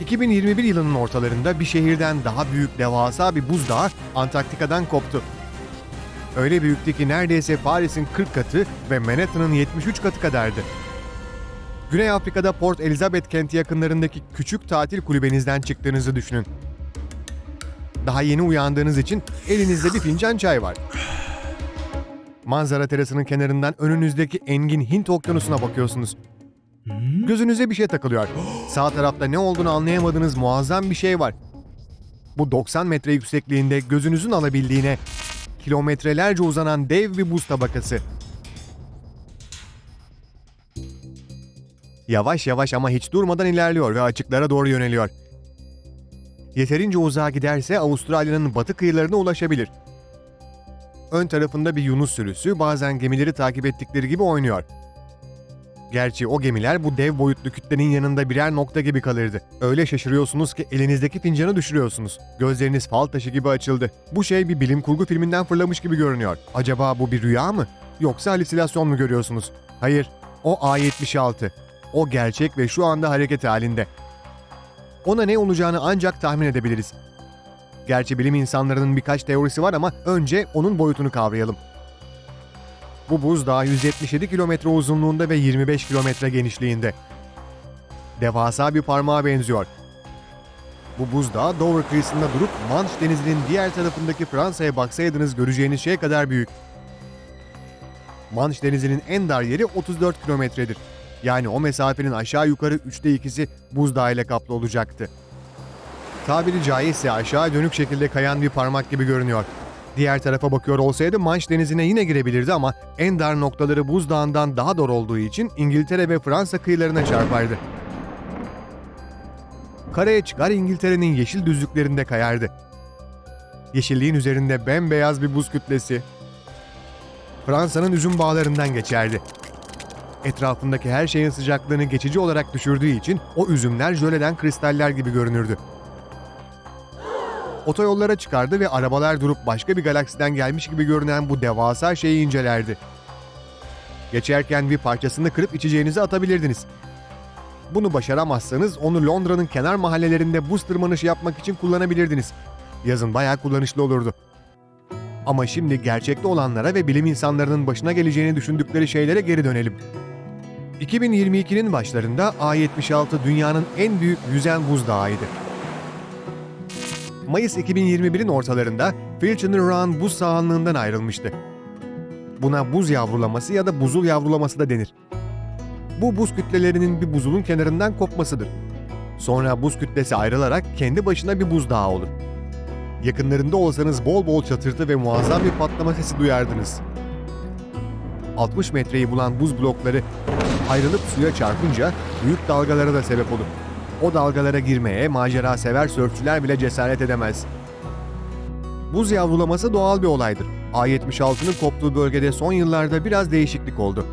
2021 yılının ortalarında bir şehirden daha büyük devasa bir buzdağı Antarktika'dan koptu. Öyle büyüktü ki neredeyse Paris'in 40 katı ve Manhattan'ın 73 katı kadardı. Güney Afrika'da Port Elizabeth kenti yakınlarındaki küçük tatil kulübenizden çıktığınızı düşünün. Daha yeni uyandığınız için elinizde bir fincan çay var. Manzara terasının kenarından önünüzdeki engin Hint okyanusuna bakıyorsunuz. Gözünüze bir şey takılıyor. Sağ tarafta ne olduğunu anlayamadığınız muazzam bir şey var. Bu 90 metre yüksekliğinde gözünüzün alabildiğine kilometrelerce uzanan dev bir buz tabakası. Yavaş yavaş ama hiç durmadan ilerliyor ve açıklara doğru yöneliyor. Yeterince uzağa giderse Avustralya'nın batı kıyılarına ulaşabilir. Ön tarafında bir yunus sürüsü bazen gemileri takip ettikleri gibi oynuyor. Gerçi o gemiler bu dev boyutlu kütlenin yanında birer nokta gibi kalırdı. Öyle şaşırıyorsunuz ki elinizdeki fincanı düşürüyorsunuz. Gözleriniz fal taşı gibi açıldı. Bu şey bir bilim kurgu filminden fırlamış gibi görünüyor. Acaba bu bir rüya mı? Yoksa halüsinasyon mu görüyorsunuz? Hayır, o A76. O gerçek ve şu anda hareket halinde. Ona ne olacağını ancak tahmin edebiliriz. Gerçi bilim insanlarının birkaç teorisi var ama önce onun boyutunu kavrayalım. Bu buzdağı 177 kilometre uzunluğunda ve 25 kilometre genişliğinde. Devasa bir parmağa benziyor. Bu buzdağı Dover kıyısında durup Manş denizinin diğer tarafındaki Fransa'ya baksaydınız göreceğiniz şey kadar büyük. Manş denizinin en dar yeri 34 kilometredir. Yani o mesafenin aşağı yukarı üçte ikisi buzdağı ile kaplı olacaktı. Tabiri caizse aşağı dönük şekilde kayan bir parmak gibi görünüyor. Diğer tarafa bakıyor olsaydı Manş denizine yine girebilirdi ama en dar noktaları buzdağından daha dar olduğu için İngiltere ve Fransa kıyılarına çarpardı. Karaya çıkar İngiltere'nin yeşil düzlüklerinde kayardı. Yeşilliğin üzerinde bembeyaz bir buz kütlesi. Fransa'nın üzüm bağlarından geçerdi. Etrafındaki her şeyin sıcaklığını geçici olarak düşürdüğü için o üzümler jöleden kristaller gibi görünürdü. Otoyollara çıkardı ve arabalar durup başka bir galaksiden gelmiş gibi görünen bu devasa şeyi incelerdi. Geçerken bir parçasını kırıp içeceğinizi atabilirdiniz. Bunu başaramazsanız onu Londra'nın kenar mahallelerinde buz tırmanışı yapmak için kullanabilirdiniz. Yazın bayağı kullanışlı olurdu. Ama şimdi gerçekte olanlara ve bilim insanlarının başına geleceğini düşündükleri şeylere geri dönelim. 2022'nin başlarında A76 dünyanın en büyük yüzen buzdağıydı. Mayıs 2021'in ortalarında Filchner Run buz sahanlığından ayrılmıştı. Buna buz yavrulaması ya da buzul yavrulaması da denir. Bu buz kütlelerinin bir buzulun kenarından kopmasıdır. Sonra buz kütlesi ayrılarak kendi başına bir buzdağı olur. Yakınlarında olsanız bol bol çatırtı ve muazzam bir patlama sesi duyardınız. 60 metreyi bulan buz blokları ayrılıp suya çarpınca büyük dalgalara da sebep olur. O dalgalara girmeye macera sever sörfçüler bile cesaret edemez. Buz yavrulaması doğal bir olaydır. A76'nın koptuğu bölgede son yıllarda biraz değişiklik oldu.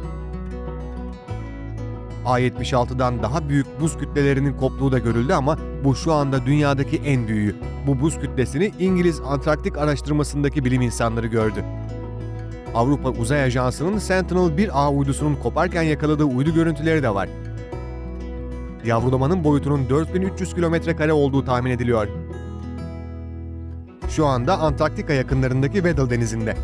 A76'dan daha büyük buz kütlelerinin koptuğu da görüldü ama bu şu anda dünyadaki en büyüğü. Bu buz kütlesini İngiliz Antarktik araştırmasındaki bilim insanları gördü. Avrupa Uzay Ajansı'nın Sentinel-1A uydusunun koparken yakaladığı uydu görüntüleri de var. Yavrulamanın boyutunun 4300 kilometre kare olduğu tahmin ediliyor. Şu anda Antarktika yakınlarındaki Weddell Denizi'nde.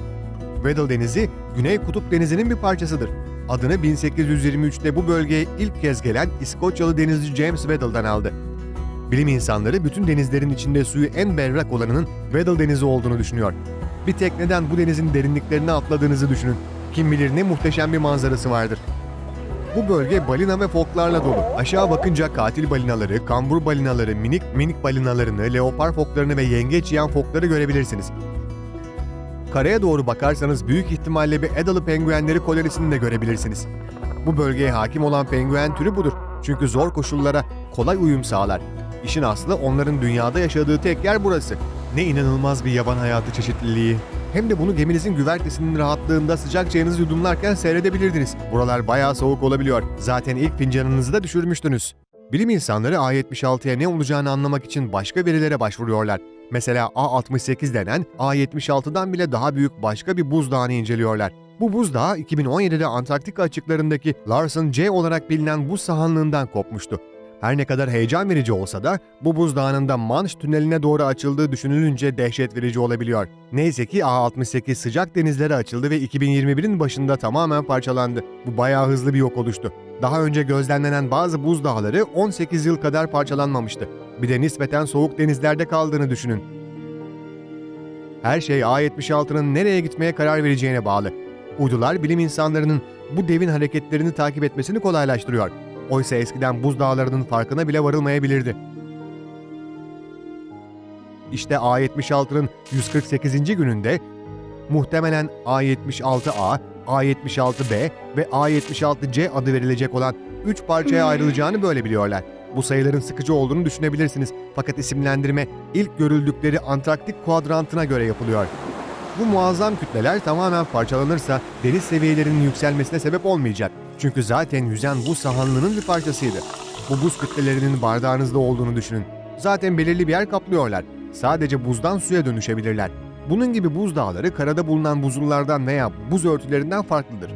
Weddell Denizi, Güney Kutup Denizi'nin bir parçasıdır. Adını 1823'te bu bölgeye ilk kez gelen İskoçyalı denizci James Weddell'dan aldı. Bilim insanları bütün denizlerin içinde suyu en berrak olanının Weddell Denizi olduğunu düşünüyor. Bir tekneden bu denizin derinliklerine atladığınızı düşünün. Kim bilir ne muhteşem bir manzarası vardır. Bu bölge balina ve foklarla dolu. Aşağı bakınca katil balinaları, kambur balinaları, minik minik balinalarını, leopar foklarını ve yengeç yiyen fokları görebilirsiniz. Karaya doğru bakarsanız büyük ihtimalle bir Edalı penguenleri kolonisini de görebilirsiniz. Bu bölgeye hakim olan penguen türü budur. Çünkü zor koşullara kolay uyum sağlar. İşin aslı onların dünyada yaşadığı tek yer burası. Ne inanılmaz bir yaban hayatı çeşitliliği. Hem de bunu geminizin güvertesinin rahatlığında sıcak çayınızı yudumlarken seyredebilirdiniz. Buralar bayağı soğuk olabiliyor. Zaten ilk fincanınızı da düşürmüştünüz. Bilim insanları A76'ya ne olacağını anlamak için başka verilere başvuruyorlar. Mesela A68 denen A76'dan bile daha büyük başka bir buzdağını inceliyorlar. Bu buzdağı 2017'de Antarktika açıklarındaki Larsen C olarak bilinen buz sahanlığından kopmuştu. Her ne kadar heyecan verici olsa da bu buzdağının da Manş tüneline doğru açıldığı düşünülünce dehşet verici olabiliyor. Neyse ki A68 sıcak denizlere açıldı ve 2021'in başında tamamen parçalandı. Bu bayağı hızlı bir yok oluştu. Daha önce gözlemlenen bazı buzdağları 18 yıl kadar parçalanmamıştı. Bir de nispeten soğuk denizlerde kaldığını düşünün. Her şey A76'nın nereye gitmeye karar vereceğine bağlı. Uydular bilim insanlarının bu devin hareketlerini takip etmesini kolaylaştırıyor. Oysa eskiden buzdağlarının farkına bile varılmayabilirdi. İşte A76'nın 148. gününde muhtemelen A76A, A76B ve A76C adı verilecek olan 3 parçaya ayrılacağını böyle biliyorlar. Bu sayıların sıkıcı olduğunu düşünebilirsiniz fakat isimlendirme ilk görüldükleri Antarktik kuadrantına göre yapılıyor. Bu muazzam kütleler tamamen parçalanırsa deniz seviyelerinin yükselmesine sebep olmayacak. Çünkü zaten yüzen buz sahanlığının bir parçasıydı. Bu buz kütlelerinin bardağınızda olduğunu düşünün. Zaten belirli bir yer kaplıyorlar. Sadece buzdan suya dönüşebilirler. Bunun gibi buzdağları karada bulunan buzullardan veya buz örtülerinden farklıdır.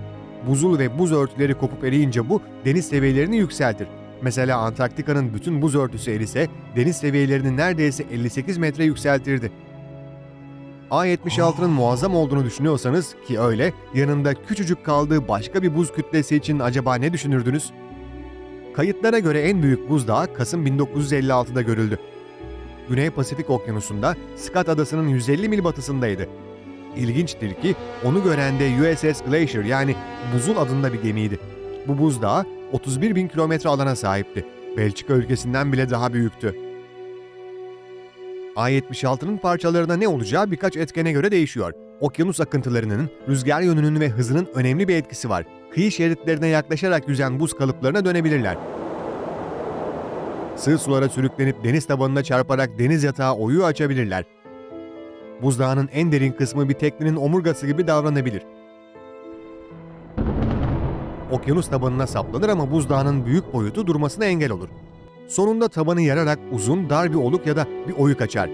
Buzul ve buz örtüleri kopup eriyince bu deniz seviyelerini yükseltir. Mesela Antarktika'nın bütün buz örtüsü erise deniz seviyelerini neredeyse 58 metre yükseltirdi. A76'nın muazzam olduğunu düşünüyorsanız ki öyle, yanında küçücük kaldığı başka bir buz kütlesi için acaba ne düşünürdünüz? Kayıtlara göre en büyük buzdağı Kasım 1956'da görüldü. Güney Pasifik Okyanusu'nda Scott Adası'nın 150 mil batısındaydı. İlginçtir ki onu gören de USS Glacier yani Buzul adında bir gemiydi. Bu buzdağı 31 bin kilometre alana sahipti. Belçika ülkesinden bile daha büyüktü. A76'nın parçalarına ne olacağı birkaç etkene göre değişiyor. Okyanus akıntılarının, rüzgar yönünün ve hızının önemli bir etkisi var. Kıyı şeritlerine yaklaşarak yüzen buz kalıplarına dönebilirler. Sığ sulara sürüklenip deniz tabanına çarparak deniz yatağı oyuğu açabilirler. Buzdağının en derin kısmı bir teknenin omurgası gibi davranabilir. Okyanus tabanına saplanır ama buzdağının büyük boyutu durmasına engel olur. Sonunda tabanı yararak uzun, dar bir oluk ya da bir oyuk açar.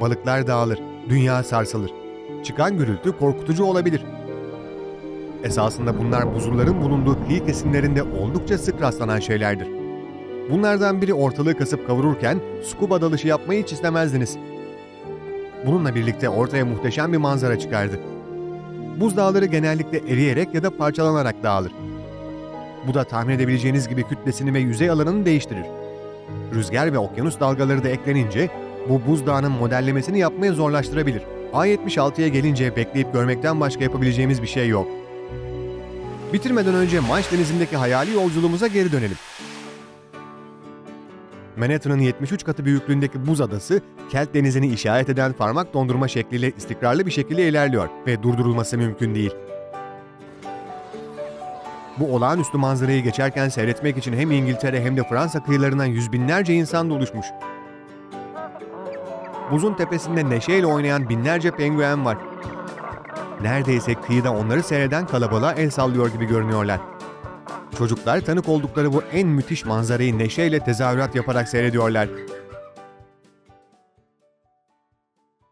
Balıklar dağılır, dünya sarsılır. Çıkan gürültü korkutucu olabilir. Esasında bunlar buzulların bulunduğu kıyı kesimlerinde oldukça sık rastlanan şeylerdir. Bunlardan biri ortalığı kasıp kavururken scuba dalışı yapmayı hiç istemezdiniz. Bununla birlikte ortaya muhteşem bir manzara çıkardı. Buzdağları genellikle eriyerek ya da parçalanarak dağılır. Bu da tahmin edebileceğiniz gibi kütlesini ve yüzey alanını değiştirir. Rüzgar ve okyanus dalgaları da eklenince bu buzdağının modellemesini yapmayı zorlaştırabilir. A76'ya gelince bekleyip görmekten başka yapabileceğimiz bir şey yok. Bitirmeden önce Manş Denizi'ndeki hayali yolculuğumuza geri dönelim. Manhattan'ın 73 katı büyüklüğündeki buz adası, Kelt Denizi'ni işaret eden parmak dondurma şekliyle istikrarlı bir şekilde ilerliyor ve durdurulması mümkün değil. Bu olağanüstü manzarayı geçerken seyretmek için hem İngiltere hem de Fransa kıyılarından yüz binlerce insan doluşmuş. Buzun tepesinde neşeyle oynayan binlerce penguen var. Neredeyse kıyıda onları seyreden kalabalığa el sallıyor gibi görünüyorlar. Çocuklar tanık oldukları bu en müthiş manzarayı neşeyle tezahürat yaparak seyrediyorlar.